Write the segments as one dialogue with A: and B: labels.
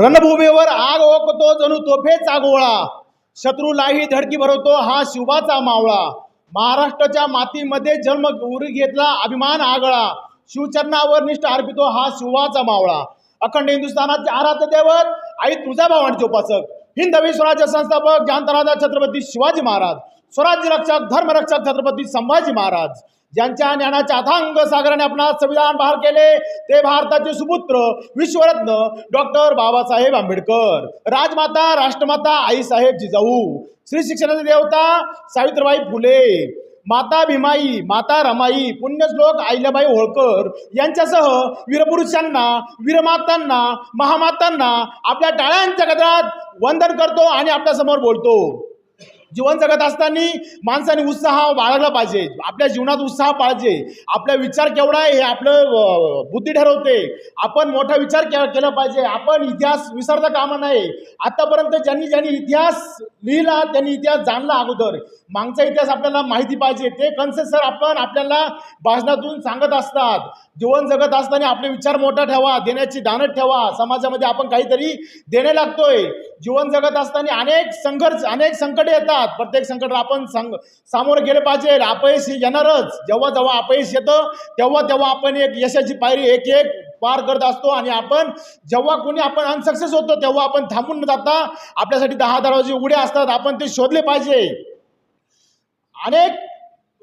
A: रणभूमीवर आग ओकतो जणू तोफेचा गोळा. शत्रूलाही धडकी भरवतो हा शिवाचा मावळा. महाराष्ट्राच्या मातीमध्ये जन्म उरी घेतला अभिमान आगळा. शिवचरणावर निष्ठ अर्पितो हा शिवाचा मावळा. अखंड हिंदुस्थानाचे आराध्य दैवत आई तुळजाभवानीचे उपासक. हिंदवी स्वराज्य संस्थापक जानतराजा छत्रपती शिवाजी महाराज. स्वराज्य रक्षक धर्मरक्षक छत्रपती संभाजी महाराज. ज्यांच्या ज्ञानाच्या अथांग सागराने आपणास संविधान बाहेर केले ते भारताचे सुपुत्र विश्वरत्न डॉक्टर बाबासाहेब आंबेडकर. राजमाता राष्ट्रमाता आईसाहेब जिजाऊ. श्री शिक्षणाची देवता सावित्रीबाई फुले. माता भीमाई माता रमाई पुण्यश्लोक अहिल्याबाई होळकर यांच्यासह वीरपुरुषांना वीरमातांना महामातांना आपल्या टाळ्यांच्या गजरात वंदन करतो आणि आपल्यासमोर बोलतो. जीवन जगत असताना माणसाने उत्साह बाळगला पाहिजे. आपल्या जीवनात उत्साह पाहिजे. आपला विचार केवढा आहे हे आपलं बुद्धी ठरवते. आपण मोठा विचार के केला पाहिजे. आपण इतिहास विसरता कामा नाही आतापर्यंत ज्यांनी ज्यांनी इतिहास लिहिला त्यांनी इतिहास जाणला अगोदर. मागचा इतिहास आपल्याला माहिती पाहिजे. ते कन्सेप्ट सर आपण आपल्याला भाषणातून सांगत असतात. जीवन जगत असताना आपले विचार मोठा ठेवा देण्याची दानत ठेवा. समाजामध्ये आपण काहीतरी देणे लागतोय. जीवन जगत असताना अनेक संघर्ष अनेक संकटे येतात. प्रत्येक संकट आपण संग सामोरं गेले पाहिजे. अपयश येणारच. जेव्हा जेव्हा अपयश येतं तेव्हा तेव्हा आपण एक यशाची पायरी एक एक पार करत असतो आणि आपण जेव्हा कोणी आपण अनसक्सेस होतो तेव्हा आपण थांबून न जाता आपल्यासाठी दहा दरवाजे उघडे असतात. आपण ते शोधले पाहिजे. अनेक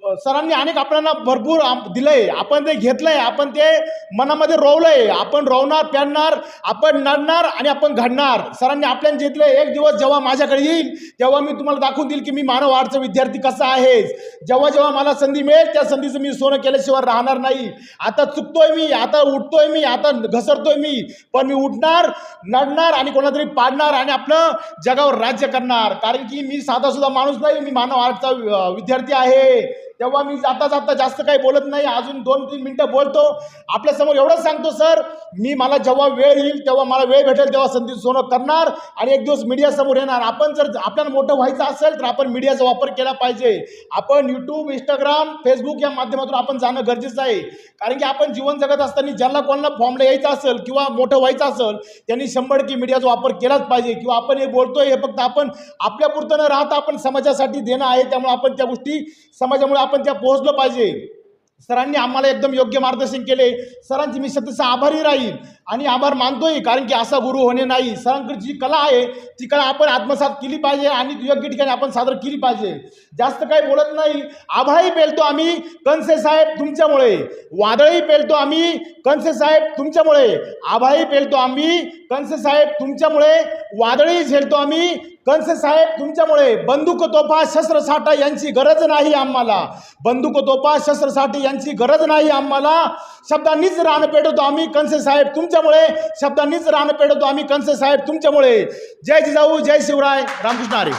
A: सरांनी अनेक आपल्याला भरपूर आम- दिलंय. आपण ते घेतलंय. आपण ते मनामध्ये रोवलंय. आपण रोवणार पेरणार आपण नडणार आणि आपण घडणार. सरांनी आपल्याला घेतलंय एक दिवस जेव्हा माझ्याकडे येईल तेव्हा मी तुम्हाला दाखवून देईल की मी मानव आर्टचा विद्यार्थी कसा आहे जेव्हा जेव्हा मला संधी मिळेल त्या संधीचं मी सोनं केल्याशिवाय राहणार नाही. आता चुकतोय मी आता उठतोय मी आता घसरतोय मी. पण मी उठणार नडणार आणि कोणातरी पाडणार आणि आपलं जगावर राज्य करणार. कारण की मी साधा सुद्धा माणूस नाही मी मानव आर्टचा विद्यार्थी आहे. तेव्हा मी जाता जाता जास्त काही बोलत नाही अजून दोन तीन मिनटं बोलतो. आपल्यासमोर एवढंच सांगतो सर मी मला जेव्हा वेळ येईल तेव्हा मला वेळ भेटेल तेव्हा संधी सोनं करणार आणि एक दिवस मीडियासमोर येणार. आपण जर आपल्याला मोठं व्हायचं असेल तर आपण मीडियाचा वापर केला पाहिजे. आपण यूट्यूब इंस्टाग्राम फेसबुक या माध्यमातून आपण जाणं गरजेचं आहे. कारण की आपण जीवन जगत असताना ज्यांना कोणाला फॉर्मला यायचं असेल किंवा मोठं व्हायचं असेल त्यांनी शंभर की मीडियाचा वापर केलाच पाहिजे. किंवा आपण हे बोलतोय हे फक्त आपण आपल्यापुरतं न राहता आपण समाजासाठी देणं आहे त्यामुळे आपण त्या गोष्टी समाजामुळे आपण त्या पोहोचलो पाहिजे. सरांनी आम्हाला एकदम योग्य मार्गदर्शन केले. सरांची मी सतत आभारी राहील आणि आभार मानतोय कारण की असा गुरु होणे नाही. सरांकडे जी कला आहे ती कला आपण आत्मसात केली पाहिजे आणि योग्य ठिकाणी आपण सादर केली पाहिजे. जास्त काही बोलत नाही. आभाळही पेलतो आम्ही कंसे साहेब तुमच्यामुळे. वादळही पेलतो आम्ही कंसे साहेब तुमच्यामुळे. आभाळही पेलतो आम्ही कंसे साहेब तुमच्यामुळे. वादळी झेलतो आम्ही. कंस साहेब तुमच्यामुळे बंदूक तोफा शस्त्रसाठा यांची गरज नाही आम्हाला. बंदूक तोफा शस्त्रसाठी यांची गरज नाही आम्हाला. शब्दांनीच रान पेटवतो आम्ही कंस साहेब तुमच्यामुळे. शब्दांनीच रान पेटवतो आम्ही कंस साहेब तुमच्यामुळे. जय जिजाऊ जय शिवराय. रामकृष्ण हरी.